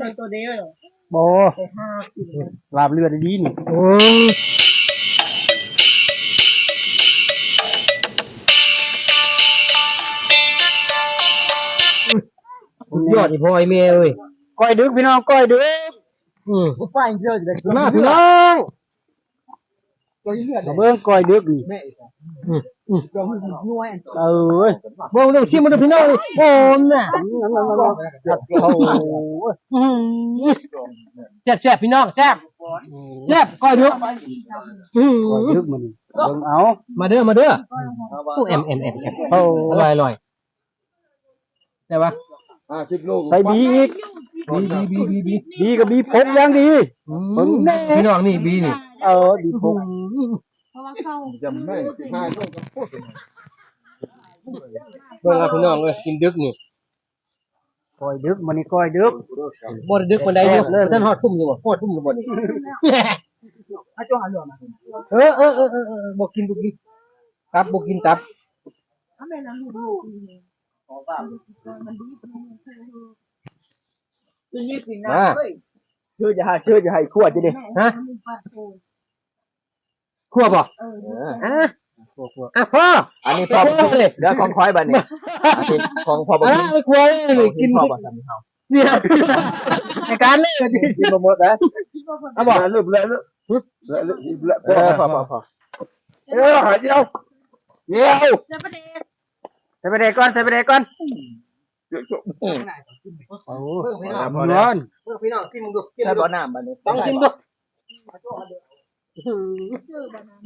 ในตัวเดียวบ่ไปห้ากินลาบเลือดดีนี่โอ้สุดยอดอีพ่อไอ้แม่เอ้ยก้อยดึกพี่น้องก้อยดึกอืมไฟเชื่อจะได้มาพี่น้อง ตัวเลือดมาเบิ่งก้อยดึกนี่ตัวมันนัวเอ้ยเบิ่งเรื่องชิมมันเด้อพี่น้องนี่โอ้มน่ะโอ้โหแซ่บแซ่บพี่น้องแซ่บแซ่บก้อยเด้ออืมก้อยดึกมันนี่เบิ่งเอามาเด้อมาเด้อโอ้แอมแอมแอมแอมโอ้อร่อยอร่อยได้ปะใส่บีอีกบีบีบีบีบีบีกับบีพกอย่างดีเบิ่งแน่พี่น้องนี่บีนี่เออบีพก เพราะว่าเข้าเบิ่งครับพี่น้องเอ้ยกินดึกนี่ก้อยดึกมันนี่ก้อยดึกบ่ได้ดึกปานใดอยู่ท่านฮอดทุ่มอยู่บ่ฮอดทุ่มอยู่บ่นี่ถ้าจ้องหันหลังมาเออเออเออเออเออบ่กินบ่กินตับบ่กินตับถ้าแม่น้ำลูกมันดีตัวนี้กินนะเฮ้ยชื่อจะให้ชื่อจะให้ขวดจะดิฮะ มันปัดโผคั่วบ่เอออะอะพ่ออันนี้พ่พ่ออเลยเดี๋ยวของคอยบัดนี้อันนี้ของพ่อบ่อะกินไม่คั่วเลยกินพ่อบ่ทำเฮาเนี่ยในการเลยว่าสิกินบ่หมดนะเอาบ่ลืมแล้วลืมแล้วลืมแล้วเออพ่อพ่อพ่อเออหาเดียวเดียวจะประเดี๋ยวใส่ไปเด็กก่อนใส่ไปเด็กก่อนโอ้พี่น้องนอนพี่น้องกินมึงดูกินถ้าดูบ่น้ำบัดนี้ต้องกินดู เจอบ้านนั้น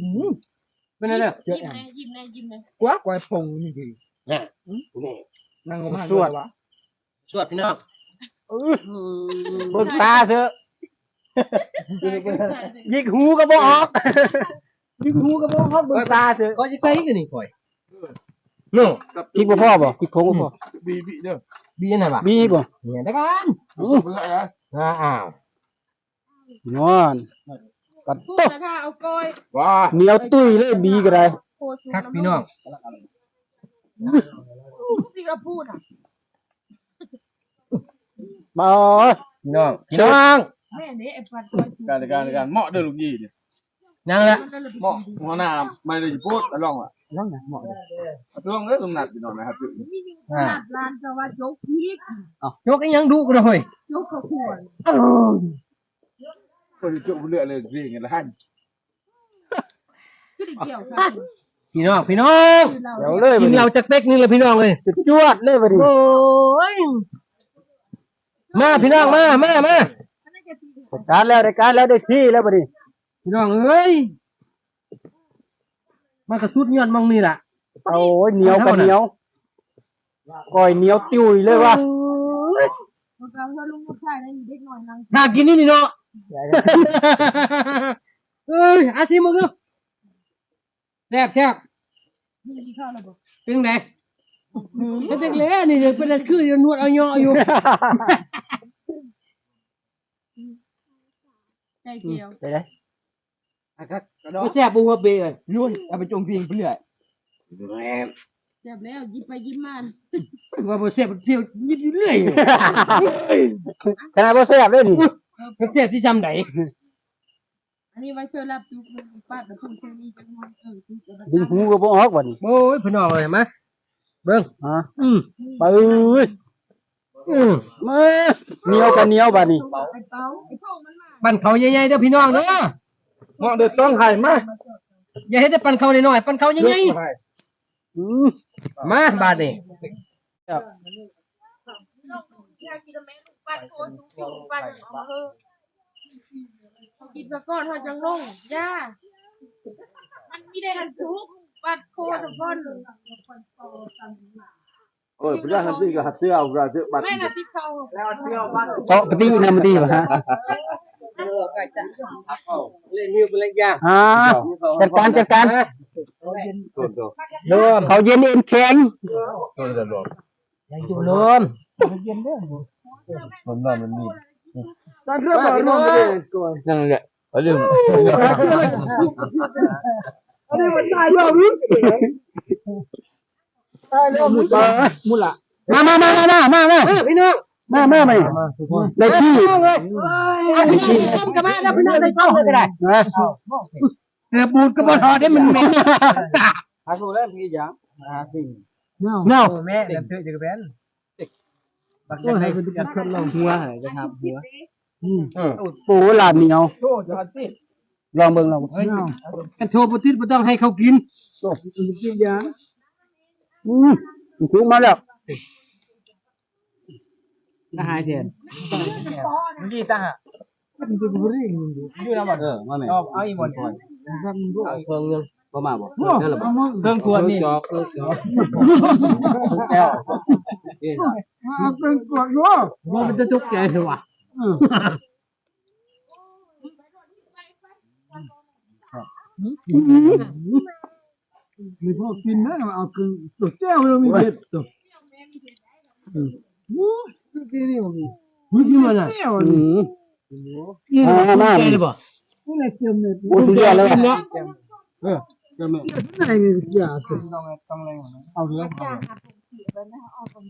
เป็นไงเด้อยิ้มแน่ยิ้มแน่ยิ้มแน่กว่ากว่าปงนี่ดีนั่งมาสวดสวดพี่น้องเบิ่งตาเถอะยิกหูก็บ่ออกยิกหูก็บ่ออกเบิ่งตาเถอะก็จะใส่กันนี่ข่อยโน่กิกบ่พ่อบ่กิกพงบ่พ่อบีบีเด้อบีนั่นบ่มีบ่เนี่ยได้กันเบื่อนะอ้าวนอน กัดพูดโต๊ะแต่ถ้าเอาก้อยว้าเหนียวตุ้ยเลยบีก็ได้โคชูคักพี่น้องพี่ก็พูดอะมาเอาพี่น้องพี่น้องแม่เนี่ยไอ้ปัดก้อยการการการเหมาะเด้อลูกยี่นี่ยังละมันเลยเหมาะหัวหน้าไม่ได้พูดลองอะน้องน่ะเหมาะเลยลองเด้อตรงนัดพี่น้องนะครับขนาดร้านจะว่าโจ๊กพีกยกอีหยังดุกันเลยโจ๊กข้าวขวด คนจุเลือดเลยเรียงกันละหันคือเกี่ยวกันพี่น้องพี่น้องเดี๋ยวเลยกินเราจะเป๊กนึงเลยพี่น้องเลยจะจวดเลยบัดนี้โอ้ยมาพี่น้องมามามาได้การแล้วได้การแล้วได้ที่แล้วบัดนี้พี่น้องเอ้ยมากระสุดยอดมองนี่ล่ะโอ้ยเหนียวกับเหนียวก้อยเหนียวติ้วเลยว่ะมันก็ว่าลุงลูกชายได้เด็กหน่อยนั่งน่ากินนี่นี่เนาะ เอ้ยอาซิมึงดูแซ่บแซ่บมีข้าวระบบเป็นไงเป็นเด็กเล่นี่เด็กเป็นอะไรคือนวดเอาเนาะอยู่ใจเกี่ยวไปได้ก็แซ่บบุ้งหัวเบยเลยยุ่นเอาไปจงพิงเพื่อเจ็บแล้วยิ้มไปยิ้มมาว่าบ่แซ่บเที่ยวยิบอยู่เรื่อยขนาดบ่แซ่บเลยนี่ มันแซ่บที่จำไหนอันนี้ไว้เชื่อรับจุกป้าแต่พุ่งแค่นี้จังหวะเออซื้อจะดึงหูก็บ่ออกบันโอ้ยพี่น้องเลยมเบิ่งฮะอืมไปเอ้ยอืมมาเหนียวกับเหนียวบัดนี้ไอ้เป้าไอ้พ่อมันมาปั่นเขาใหญ่ๆเด้อพี่น้องเด้อเหมาะเด้อต้องให้มาอย่าให้ได้ปั่นเขาน้อยๆปั่นเขาใหญ่อืมๆมาบาดนี้อยากกินแม่ลูกปั้นโครสูงปั้นเอาเถอะกินซะก่อนเขาจังลงย่ามันไม่ได้กันทุกปั้นโคตรก้อนเออเพื่อนทำสิ่งกับหัดเสื้อเอาเราเสื้อบัตรแม่น่ะที่เขาเตาะปฏินำดีบ่ฮะเล่นนิ้วเป็นเล่นยากอ่าจัดการจัดการตัวตัวรวมเขาเย็นเอ็นแข็งตัวเดียวรวมยังอยู่รวมมันนั่นมันนี่การเรื่องบ่น้องนั่นแหละเอาลืมอันนี้ มันตายแล้วมึงตายแล้วมึงมุละมามามามามามามาเออพี่น้องแม่แม่ไม่มาทุก บมาแล้วพี่น้องได้ช่องเลยก็ได้นะเกือบบูดก็บ่ทอได้มันเหม็นหาโซแล้วพี่ยังหาสิ่งเนาแม่เดี๋ยวเธอจะเป็นบักจังได๋คือจะทดลองหัวจะทำหัวปูหลานเหนียวโตจะสิลองเบิ่งลองกันโทรบ่ติดบ่ต้องให้เขากินกินยาอืมถูกมาแล้วก็หายเสียมันดีตาอยู่นำบ่เออมาไหนเอาเอาอีกบ่ก่อนเอาเครื่องนึง ก็มาบ่ได้ละบ่เครื่องขวดนี่จอกเครื่องจอกแก้วเอ้ยบ่มันจะทุกข์ใจเถอะว่ะมีพวกกินนะเอาคือตัวแก้วเรามีเผ็ดตัวกี่นี่มันมีมึงกินมันน่ะอืมกินมันแก่เลยบ่โอ้สุดยอดเลยเนาะก็แม่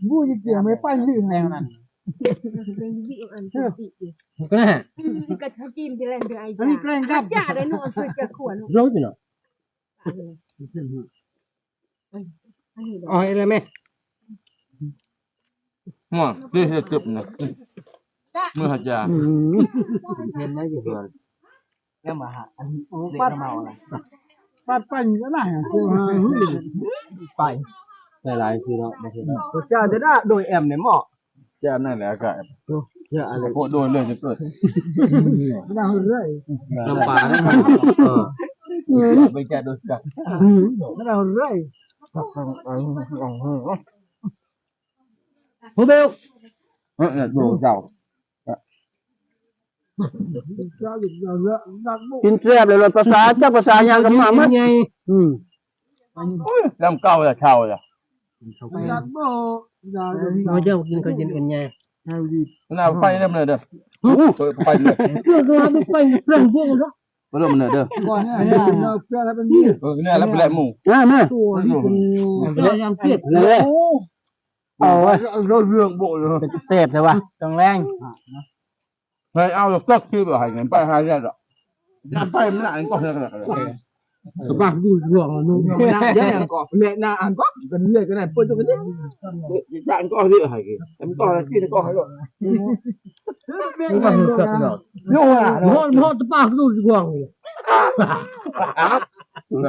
บูจะเกี่ยวไม่ปั้นยืนแนวนั้นก็ได้กระทะจิ้มจะเล่นด้วยไอ้อันนี้แกล้งครับจ่าได้หนูช่วยจะขวนรู้สิเนาะอ๋ออะไรแม่หม้อนี่จะตึบนะมือหัดยาเห็นได้อยู่เพื่อนแล้มาหาอันนี้เด็กเมาอะไร ปั้นปั้นก็ได้กูหาไปหลายๆคือเนาะบ่เห็นเจ้าจะได้โดยแอมเนี่ยเหมาะจะนั่นแหละก็เชื่ออะไรโคโดนเลยจะเกิดได้เรื่อยน้ำปลาได้มั้ยเออไปแก่โดนกัดได้เรื่อยโฮเบลเออดูเจ้าเจ้า อยู่เยอะนักบุกินแซ่บเลยรถภาษาเจ้าภาษายังกับมามั้ไงอืมลำเก่าจะเช่าจ้ะนักบุยาเราจะกินก็กินเอ็นไงน่าไปเริ่มเลยเด้อไปเลยเพื่อก็ไม่ไปเรื่องพวกนั้นเริ่มเลยเด้อก่อนเนี่ยเราเพื่อให้เป็นนี่เออเนี่ยแล้วไปแหละหมู่อ่าแม่ตัวที่เป็นพยายามเกลียดเลยเอาไว้เราเรื่องโบเลยเป็นแซ่บใช่ป่ะต้องแรงเฮ้ยเอาสักคือแบบหายเงินไปหายได้หรอจะไปไม่ได้ก็เท่านั้นสบายดูห่วงนู่นไม่ได้ยัง Nej, alltså stadsdjuren har ingen bär här redan. Den bär med en gång redan. Så bara du drar honom. Jag är en gång. Nej, nej, en gång. Men nu är det en gång. Jag är en gång redan. En gång redan. En gång redan. Nu var det stadsdjuren. Nu var det. Nu har du bara du drar honom.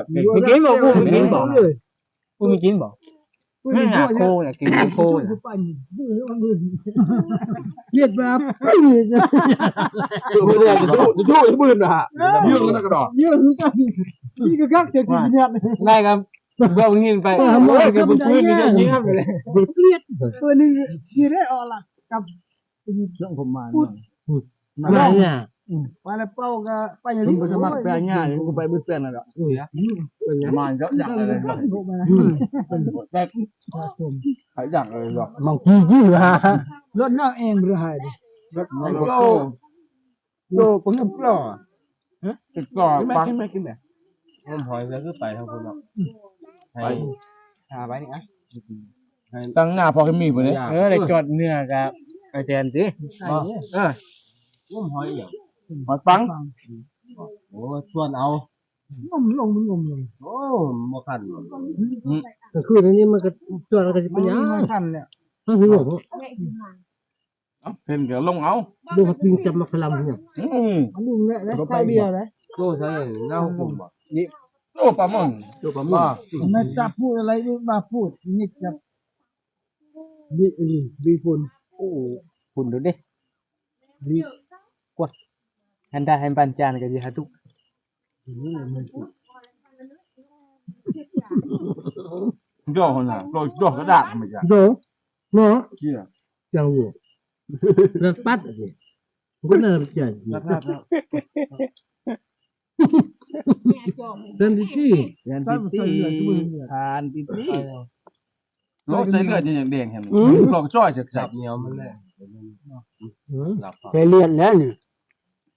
Mình kiếm vào, mình kiếm vào. Mình kiếm vào. ไม่กินบอกกูไม่กินบอกกูไม่กินบ่ไม่หาโคเนี่ยกินโคเนี่ยเกลียดแบบดูเรื่องจะดูจะดูจะบืนนะฮะยืมมันกระดอกเยอะสุดกันนี่ก็กักเจ็ดเนี่ยได้ครับเบิ่งหินไปโอ้ยกับพื้นนี่จะยิงไปเลยเออนี่ยี่ได้ออกละกับช่วงผมมาอะไรเนี่ยมาแล้วเป้าก็ไปอย่างมึนี้งไปสมัครแปลงง่าย มึงไปบึ้งแปลงนั่นแหละมันก็อย่างอะไรหรอกแต่หายอย่างเลยหรอกมองกี้ยี่ฮะรถนั่งเองหรือไงมันก็โตผมยังปล่อติดก่อปังไม่กินเนี่ยผมหอยแล้วก็ไปทั้งคนหรอกไปหาไปนี่อะตั้งหน้าพอให้มีไปเนี่ยเออได้จอดเนื้อกับไอแจนสิเออ งมหอยอย่าง หอยปังโอ้ส่วนเอางมลงมันงมลงโอ้บ่คันก็คืออันนี้มันก็ส่วนมันก็สิเป็นหยังไม่ทันเนี่ยมันหิวเห็นก็ลงเอาดูเขากินจับมาคลำเนี่ยอืมมันลุงเนี่ยใช่เดียวเลยโตใช่เน่าผมบ่โอ้ปลาหมึงตัวปลาหม้อไม่จะพูดอะไรมาพูดนี่จะบีบีบีฝุ่นโอ้คุณดูดิดีกว่า หันได้หันปันจานก็สิหาทุกจ่อคนน่ะจ่อจ่อกระดาษไม่ใช่โดเนาะเชี่ยจังอยู่เ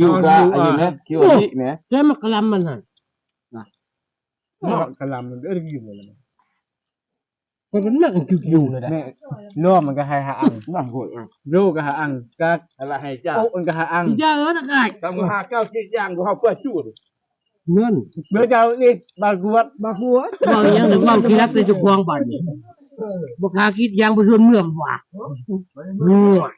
ยใจเลียนแล้วนี่อันนี้กลอกจ้อยจากคือเลือดแดงมากแต่ว่ามุดนี่คือสวยของมันมันมีเบะเบะเอ็มกว่าเบะเอ็มกว่าลิฮึกใหญ่แดงเลือดเลยแก้มกว่าลิมึกลอยเอ้ยโอ้ยพี่น้องเอ้ยมาลิเข้าเนาะอีเหี้ยเดี๋ยวนี้เกี่ยวอยู่นะกินอยู่จังมันหยับเนาะแอมจะมาคือดอกดีโอ้บ่ยดีจะบ่เอาดีเงินมันยากเออน้อยใหญ่เป็นว่าใหญ่คิ้วเนาะเอานั้นใหญ่มันนับคิวเลยจะเอาเงินมาบ่ฮอดคิ้วก็อายุนะคิ้วอีกนะใช่มักกะลำมันหั่นกะลำมันเอ้ยอยู่เลยมันเป็นนักกิวอยู่เลยนะแม่ร่วมมันก็หาหาอังนั่งโหดรูก็หาอังกะอะไรให้จ้าโอ้มันก็หาอังพี่จ้าเออนักไก่ทำหาเก้าเจ็ดอย่างกูเฮาเพื่อชูดเงินเมื่อเจ้านี่บางกวดบาหัวเว้าอย่างหนึ่งเว้าที่รักในจุกควงบัดนี้บ่ก